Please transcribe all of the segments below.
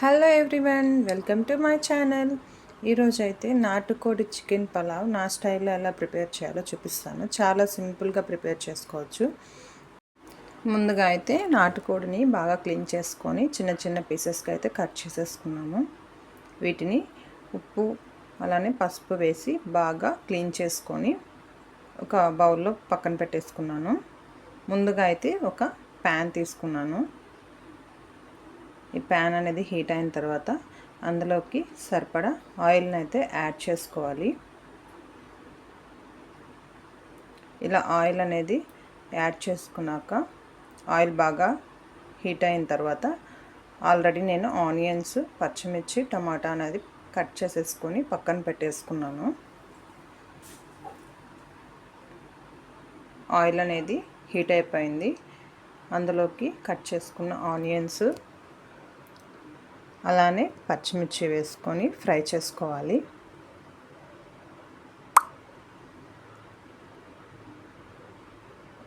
Hello everyone welcome to my channel. ఈరోజు అయితే నాటుకోడి చికెన్ పలావ్ నా స్టైల్లో ఎలా ప్రిపేర్ చేయాలో చూపిస్తాను. చాలా సింపుల్గా ప్రిపేర్ చేసుకోవచ్చు. ముందుగా అయితే నాటుకోడిని బాగా క్లీన్ చేసుకొని చిన్న చిన్న పీసెస్కి అయితే కట్ చేసేసుకున్నాము. వీటిని ఉప్పు అలానే పసుపు వేసి బాగా క్లీన్ చేసుకొని ఒక బౌల్లో పక్కన పెట్టేసుకున్నాను. ముందుగా అయితే ఒక ప్యాన్ తీసుకున్నాను. ఈ ప్యాన్ అనేది హీట్ అయిన తర్వాత అందులోకి సరిపడా ఆయిల్ని అయితే యాడ్ చేసుకోవాలి. ఇలా ఆయిల్ అనేది యాడ్ చేసుకున్నాక ఆయిల్ బాగా హీట్ అయిన తర్వాత ఆల్రెడీ నేను ఆనియన్స్ పచ్చిమిర్చి టమాటా అనేది కట్ చేసేసుకొని పక్కన పెట్టేసుకున్నాను. ఆయిల్ అనేది హీట్ అయిపోయింది. అందులోకి కట్ చేసుకున్న ఆనియన్స్ అలానే పచ్చిమిర్చి వేసుకొని ఫ్రై చేసుకోవాలి.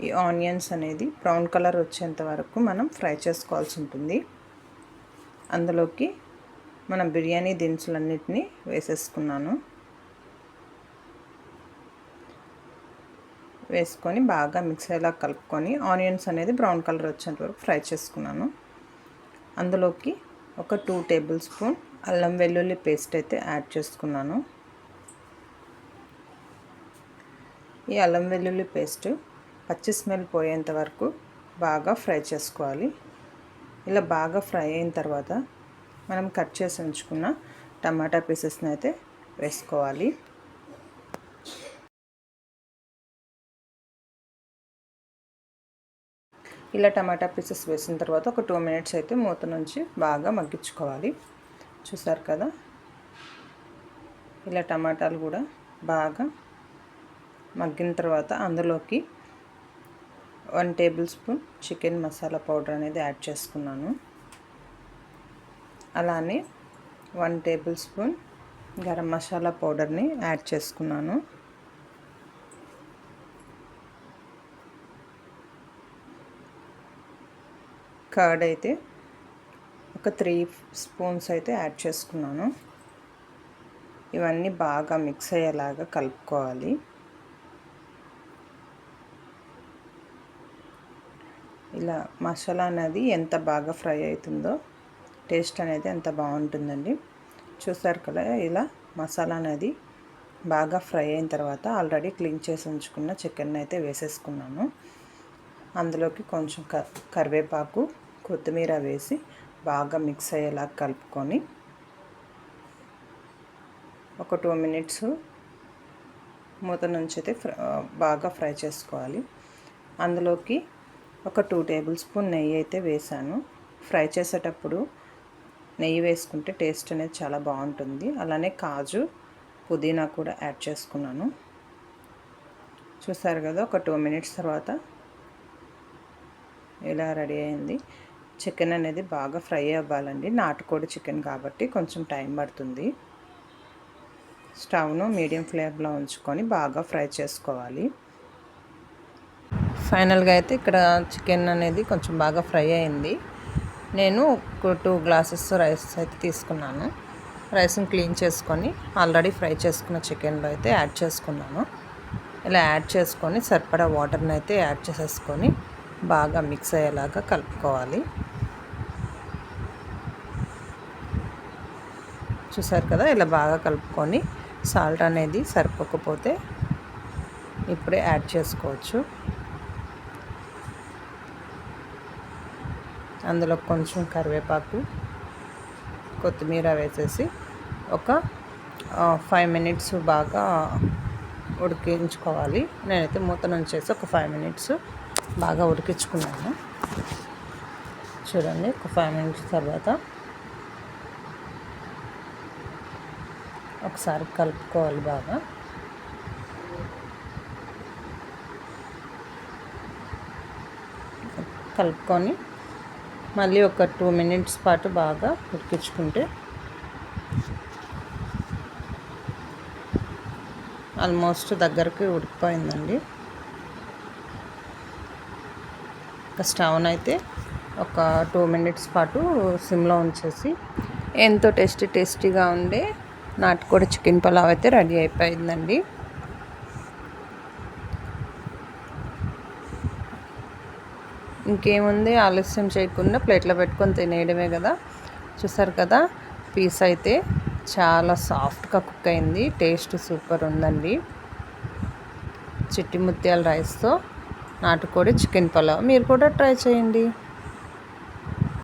ఈ ఆనియన్స్ అనేది బ్రౌన్ కలర్ వచ్చేంత వరకు మనం ఫ్రై చేసుకోవాల్సి ఉంటుంది. అందులోకి మనం బిర్యానీ దినుసులన్నిటినీ వేసేసుకున్నాను. వేసుకొని బాగా మిక్స్ అయ్యేలా కలుపుకొని ఆనియన్స్ అనేది బ్రౌన్ కలర్ వచ్చేంత వరకు ఫ్రై చేసుకున్నాను. అందులోకి ఒక టూ టేబుల్ స్పూన్ అల్లం వెల్లుల్లి పేస్ట్ అయితే యాడ్ చేసుకున్నాను. ఈ అల్లం వెల్లుల్లి పేస్ట్ పచ్చి స్మెల్ పోయేంత వరకు బాగా ఫ్రై చేసుకోవాలి. ఇలా బాగా ఫ్రై అయిన తర్వాత మనం కట్ చేసి ఉంచుకున్న టమాటా పీసెస్ని అయితే వేసుకోవాలి. ఇలా టమాటా పీసెస్ వేసిన తర్వాత ఒక టూ మినిట్స్ అయితే మూత నుంచి బాగా మగ్గించుకోవాలి. చూసారు కదా? ఇలా టమాటాలు కూడా బాగా మగ్గిన తర్వాత అందులోకి one tablespoon chicken masala powder అనేది యాడ్ చేసుకున్నాను. అలానే one tablespoon garam masala పౌడర్ని యాడ్ చేసుకున్నాను. కర్డ్ అయితే ఒక త్రీ స్పూన్స్ అయితే యాడ్ చేసుకున్నాను. ఇవన్నీ బాగా మిక్స్ అయ్యేలాగా కలుపుకోవాలి. ఇలా మసాలా అనేది ఎంత బాగా ఫ్రై అవుతుందో టేస్ట్ అనేది ఎంత బాగుంటుందండి. చూసారు కదా ఇలా మసాలా అనేది బాగా ఫ్రై అయిన తర్వాత ఆల్రెడీ క్లీన్ చేసి ఉంచుకున్న చికెన్ అయితే వేసేసుకున్నాను. అందులోకి కొంచెం కరివేపాకు కొత్తిమీర వేసి బాగా మిక్స్ అయ్యేలా కలుపుకొని ఒక టూ మినిట్స్ మూత నుంచి అయితే బాగా ఫ్రై చేసుకోవాలి. అందులోకి ఒక టూ టేబుల్ స్పూన్ నెయ్యి అయితే వేసాను. ఫ్రై చేసేటప్పుడు నెయ్యి వేసుకుంటే టేస్ట్ అనేది చాలా బాగుంటుంది. అలానే కాజు పుదీనా కూడా యాడ్ చేసుకున్నాను. చూసారు కదా ఒక టూ మినిట్స్ తర్వాత ఇలా రెడీ అయింది. చికెన్ అనేది బాగా ఫ్రై అవ్వాలండి. నాటుకోడి చికెన్ కాబట్టి కొంచెం టైం పడుతుంది. స్టవ్ను మీడియం ఫ్లేమ్లో ఉంచుకొని బాగా ఫ్రై చేసుకోవాలి. ఫైనల్గా అయితే ఇక్కడ చికెన్ అనేది కొంచెం బాగా ఫ్రై అయింది. నేను ఒక టూ గ్లాసెస్ రైస్ అయితే తీసుకున్నాను. రైస్ని క్లీన్ చేసుకొని ఆల్రెడీ ఫ్రై చేసుకున్న చికెన్లో అయితే యాడ్ చేసుకున్నాను. ఇలా యాడ్ చేసుకొని సరిపడా వాటర్ని అయితే యాడ్ చేసేసుకొని బాగా మిక్స్ అయ్యేలాగా కలుపుకోవాలి. చూసారు కదా ఇలా బాగా కలుపుకొని సాల్ట్ అనేది సరిపోకపోతే ఇప్పుడే యాడ్ చేసుకోవచ్చు. అందులో కొంచెం కరివేపాకు కొత్తిమీర వేసేసి ఒక ఫైవ్ మినిట్స్ బాగా ఉడికించుకోవాలి. నేనైతే మూత నుంచి ఒక ఫైవ్ మినిట్స్ బాగా ఉడికించుకున్నాను. చూడండి ఒక ఫైవ్ మినిట్స్ తర్వాత ఒకసారి కలుపుకోవాలి బాగా. కలుపుకొని మళ్ళీ ఒక టూ మినిట్స్ పాటు బాగా ఉడికించుకుంటే ఆల్మోస్ట్ దగ్గరికి ఉడికిపోయిందండి. ఒక స్టవ్ని అయితే ఒక టూ మినిట్స్ పాటు సిమ్లో ఉంచేసి ఎంతో టేస్టీ టేస్టీగా ఉండే నాటుకోడి చికెన్ పలావ్ అయితే రెడీ అయిపోయిందండి. ఇంకేముంది? ఆలస్యం చేయకుండా ప్లేట్లో పెట్టుకొని తినేయడమే కదా. చూసారు కదా? పీస్ అయితే చాలా సాఫ్ట్గా కుక్ అయింది. టేస్ట్ సూపర్ ఉందండి. చిట్టి ముత్యాల రైస్తో నాటుకోడి చికెన్ పలావ్. మీరు కూడా ట్రై చేయండి.